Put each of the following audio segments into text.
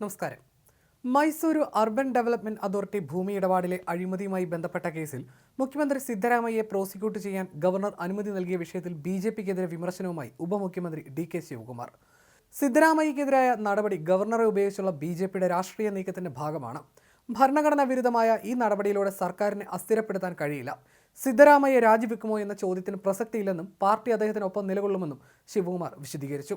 നമസ്കാരം. Mysuru urban development authority ഭൂമി ഇടപാടിലെ അഴിമതിയുമായി ബന്ധപ്പെട്ട കേസിൽ മുഖ്യമന്ത്രി സിദ്ധരാമയ്യെ പ്രോസിക്യൂട്ട് ചെയ്യാൻ ഗവർണർ അനുമതി നൽകിയ വിഷയത്തിൽ ബി ജെ പിക്കെതിരെ വിമർശനവുമായി ഉപമുഖ്യമന്ത്രി ഡി കെ ശിവകുമാർ. സിദ്ധരാമയ്യക്കെതിരായ നടപടി ഗവർണറെ ഉപയോഗിച്ചുള്ള ബി ജെ പിയുടെ രാഷ്ട്രീയ നീക്കത്തിന്റെ ഭാഗമാണ്. ഭരണഘടനാ വിരുദ്ധമായ ഈ നടപടിയിലൂടെ സർക്കാരിനെ അസ്ഥിരപ്പെടുത്താൻ കഴിയില്ല. സിദ്ധരാമയ്യ രാജിവെക്കുമോ എന്ന ചോദ്യത്തിന് പ്രസക്തിയില്ലെന്നും പാർട്ടി അദ്ദേഹത്തിനൊപ്പം നിലകൊള്ളുമെന്നും ശിവകുമാർ വിശദീകരിച്ചു.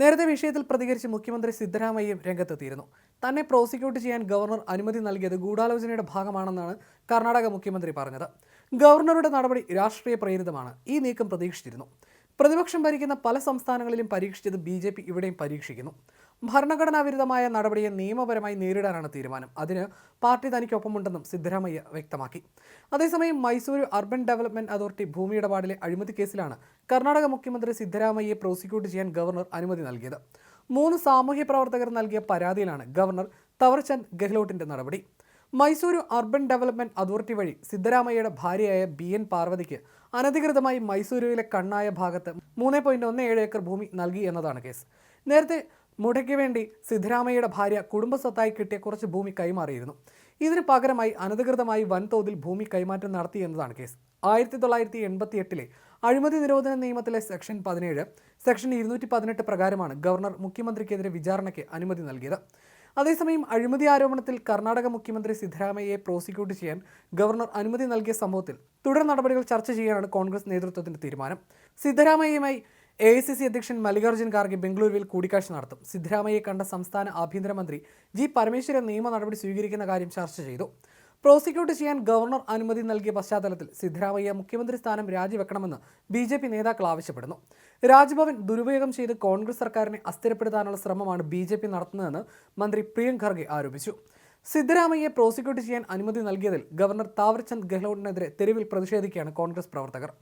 നേരത്തെ വിഷയത്തിൽ പ്രതികരിച്ച് മുഖ്യമന്ത്രി സിദ്ധരാമയ്യയും രംഗത്തെത്തിയിരുന്നു. തന്നെ പ്രോസിക്യൂട്ട് ചെയ്യാൻ ഗവർണർ അനുമതി നൽകിയത് ഗൂഢാലോചനയുടെ ഭാഗമാണെന്നാണ് കർണാടക മുഖ്യമന്ത്രി പറഞ്ഞത്. ഗവർണറുടെ നടപടി രാഷ്ട്രീയ പ്രേരിതമാണ്. ഈ നീക്കം പ്രതീക്ഷിച്ചിരുന്നു. പ്രതിപക്ഷം ഭരിക്കുന്ന പല സംസ്ഥാനങ്ങളിലും പരീക്ഷിച്ചത് ബി ജെ പി ഇവിടെയും പരീക്ഷിക്കുന്നു. ഭരണഘടനാ വിരുദ്ധമായ നടപടിയെ നിയമപരമായി നേരിടാനാണ് തീരുമാനം. അതിന് പാർട്ടി തനിക്കൊപ്പമുണ്ടെന്നും സിദ്ധരാമയ്യ വ്യക്തമാക്കി. അതേസമയം മൈസൂരു അർബൻ ഡെവലപ്മെന്റ് അതോറിറ്റി ഭൂമി ഇടപാടിലെ അഴിമതി കേസിലാണ് കർണാടക മുഖ്യമന്ത്രി സിദ്ധരാമയ്യയെ പ്രോസിക്യൂട്ട് ചെയ്യാൻ ഗവർണർ അനുമതി നൽകിയത്. മൂന്ന് സാമൂഹ്യ പ്രവർത്തകർ നൽകിയ പരാതിയിലാണ് ഗവർണർ തവർചന്ദ് ഗെഹ്ലോട്ടിന്റെ നടപടി. മൈസൂരു അർബൻ ഡെവലപ്മെന്റ് അതോറിറ്റി വഴി സിദ്ധരാമയ്യയുടെ ഭാര്യയായ ബി എൻ പാർവതിക്ക് അനധികൃതമായി മൈസൂരുവിലെ കണ്ണായ ഭാഗത്ത് മൂന്ന് പോയിന്റ് ഒന്ന് ഏഴ് ഏക്കർ ഭൂമി നൽകി എന്നതാണ് കേസ്. നേരത്തെ മുടയ്ക്ക് വേണ്ടി സിദ്ധരാമയ്യയുടെ ഭാര്യ കുടുംബസ്വത്തായി കിട്ടിയ കുറച്ച് ഭൂമി കൈമാറിയിരുന്നു. ഇതിന് പകരമായി അനധികൃതമായി വൻതോതിൽ ഭൂമി കൈമാറ്റം നടത്തി എന്നതാണ് കേസ്. ആയിരത്തി തൊള്ളായിരത്തി എൺപത്തി എട്ടിലെ അഴിമതി നിരോധന നിയമത്തിലെ സെക്ഷൻ പതിനേഴ് സെക്ഷൻ ഇരുന്നൂറ്റി പതിനെട്ട് പ്രകാരമാണ് ഗവർണർ മുഖ്യമന്ത്രിക്കെതിരെ വിചാരണയ്ക്ക് അനുമതി നൽകിയത്. അതേസമയം അഴിമതി ആരോപണത്തിൽ കർണാടക മുഖ്യമന്ത്രി സിദ്ധരാമയ്യയെ പ്രോസിക്യൂട്ട് ചെയ്യാൻ ഗവർണർ അനുമതി നൽകിയ സംഭവത്തിൽ തുടർ നടപടികൾ ചർച്ച ചെയ്യാനാണ് കോൺഗ്രസ് നേതൃത്വത്തിന്റെ തീരുമാനം. സിദ്ധരാമയ്യയുമായി എ ഐ സി സി അധ്യക്ഷൻ മല്ലികാർജുൻ ഖാർഗെ ബംഗളൂരുവിൽ കൂടിക്കാഴ്ച നടത്തും. സിദ്ധരാമയ്യെ കണ്ട സംസ്ഥാന ആഭ്യന്തരമന്ത്രി ജി പരമേശ്വരൻ നിയമ നടപടി സ്വീകരിക്കുന്ന കാര്യം ചർച്ച ചെയ്തു. പ്രോസിക്യൂട്ട് ചെയ്യാൻ ഗവർണർ അനുമതി നൽകിയ പശ്ചാത്തലത്തിൽ സിദ്ധരാമയ്യ മുഖ്യമന്ത്രി സ്ഥാനം രാജിവെക്കണമെന്ന് ബി ജെ പി നേതാക്കൾ ആവശ്യപ്പെടുന്നു. രാജ്ഭവൻ ദുരുപയോഗം ചെയ്ത് കോൺഗ്രസ് സർക്കാരിനെ അസ്ഥിരപ്പെടുത്താനുള്ള ശ്രമമാണ് ബി ജെ പി നടത്തുന്നതെന്ന് മന്ത്രി പ്രിയങ്ക് ഖർഗെ ആരോപിച്ചു. സിദ്ധരാമയ്യെ പ്രോസിക്യൂട്ട് ചെയ്യാൻ അനുമതി നൽകിയതിൽ ഗവർണർ താവർചന്ദ് ഗെഹ്ലോട്ടിനെതിരെ തെരുവിൽ പ്രതിഷേധിക്കുകയാണ് കോൺഗ്രസ് പ്രവർത്തകർ.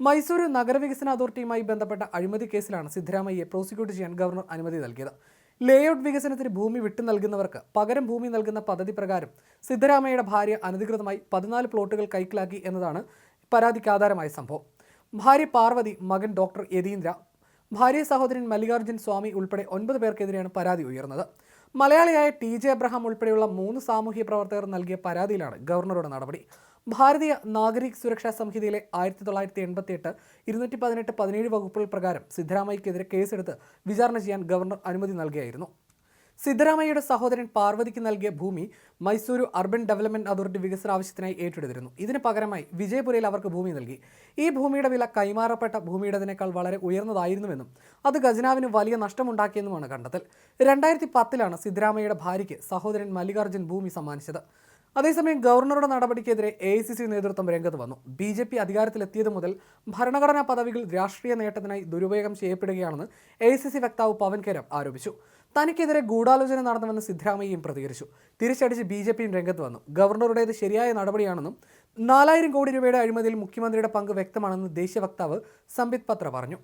മൈസൂരു നഗരവികസന അതോറിറ്റിയുമായി ബന്ധപ്പെട്ട അഴിമതി കേസിലാണ് സിദ്ധരാമയ്യെ പ്രോസിക്യൂട്ട് ചെയ്യാൻ ഗവർണർ അനുമതി നൽകിയത്. ലേഔട്ട് വികസനത്തിന് ഭൂമി വിട്ടു നൽകുന്നവർക്ക് പകരം ഭൂമി നൽകുന്ന പദ്ധതി പ്രകാരം സിദ്ധരാമയ്യയുടെ ഭാര്യ അനധികൃതമായി പതിനാല് പ്ലോട്ടുകൾ കൈക്കലാക്കി എന്നതാണ് പരാതിക്ക് ആധാരമായ സംഭവം. ഭാര്യ പാർവതി മകൻ ഡോക്ടർ യതീന്ദ്ര ഭാര്യ സഹോദരൻ മല്ലികാർജുൻ സ്വാമി ഉൾപ്പെടെ ഒൻപത് പേർക്കെതിരെയാണ് പരാതി ഉയർന്നത്. മലയാളിയായ ടി ജെ അബ്രഹാം ഉൾപ്പെടെയുള്ള മൂന്ന് സാമൂഹ്യ പ്രവർത്തകർ നൽകിയ പരാതിയിലാണ് ഗവർണറുടെ നടപടി. ഭാരതീയ നാഗരിക് സുരക്ഷാ സംഹിതയിലെ ആയിരത്തി തൊള്ളായിരത്തി എൺപത്തി എട്ട് ഇരുന്നൂറ്റി പതിനെട്ട് പതിനേഴ് വകുപ്പുകൾ പ്രകാരം സിദ്ധരാമയ്യക്കെതിരെ കേസെടുത്ത് വിചാരണ ചെയ്യാൻ ഗവർണർ അനുമതി നൽകിയായിരുന്നു. സിദ്ധരാമയ്യയുടെ സഹോദരൻ പാർവതിക്ക് നൽകിയ ഭൂമി മൈസൂരു അർബൻ ഡെവലപ്മെന്റ് അതോറിറ്റി വികസന ആവശ്യത്തിനായി ഏറ്റെടുത്തിരുന്നു. ഇതിന് പകരമായി വിജയപുരയിൽ അവർക്ക് ഭൂമി നൽകി. ഈ ഭൂമിയുടെ വില കൈമാറപ്പെട്ട ഭൂമിയുടേതിനേക്കാൾ വളരെ ഉയർന്നതായിരുന്നുവെന്നും അത് ഖജനാവിന് വലിയ നഷ്ടമുണ്ടാക്കിയെന്നുമാണ് കണ്ടെത്തൽ. രണ്ടായിരത്തി പത്തിലാണ് സിദ്ധരാമയ്യയുടെ ഭാര്യയ്ക്ക് സഹോദരൻ മല്ലികാർജുൻ ഭൂമി സമ്മാനിച്ചത്. അതേസമയം ഗവർണറുടെ നടപടിക്കെതിരെ എ ഐ സി സി നേതൃത്വം രംഗത്ത് വന്നു. ബി ജെ പി അധികാരത്തിലെത്തിയത് മുതൽ ഭരണഘടനാ പദവികൾ രാഷ്ട്രീയ നേട്ടത്തിനായി ദുരുപയോഗം ചെയ്യപ്പെടുകയാണെന്ന് എ ഐ സി സി വക്താവ് പവൻ കേരം ആരോപിച്ചു. തനിക്കെതിരെ ഗൂഢാലോചന നടന്നുവെന്ന് സിദ്ധരാമയ്യയും പ്രതികരിച്ചു. തിരിച്ചടിച്ച് ബി ജെ പിയും രംഗത്ത് വന്നു. ഗവർണറുടേത് ശരിയായ നടപടിയാണെന്നും നാലായിരം കോടി രൂപയുടെ അഴിമതിയിൽ മുഖ്യമന്ത്രിയുടെ പങ്ക് വ്യക്തമാണെന്ന് ദേശീയ വക്താവ് സംബിത് പത്ര പറഞ്ഞു.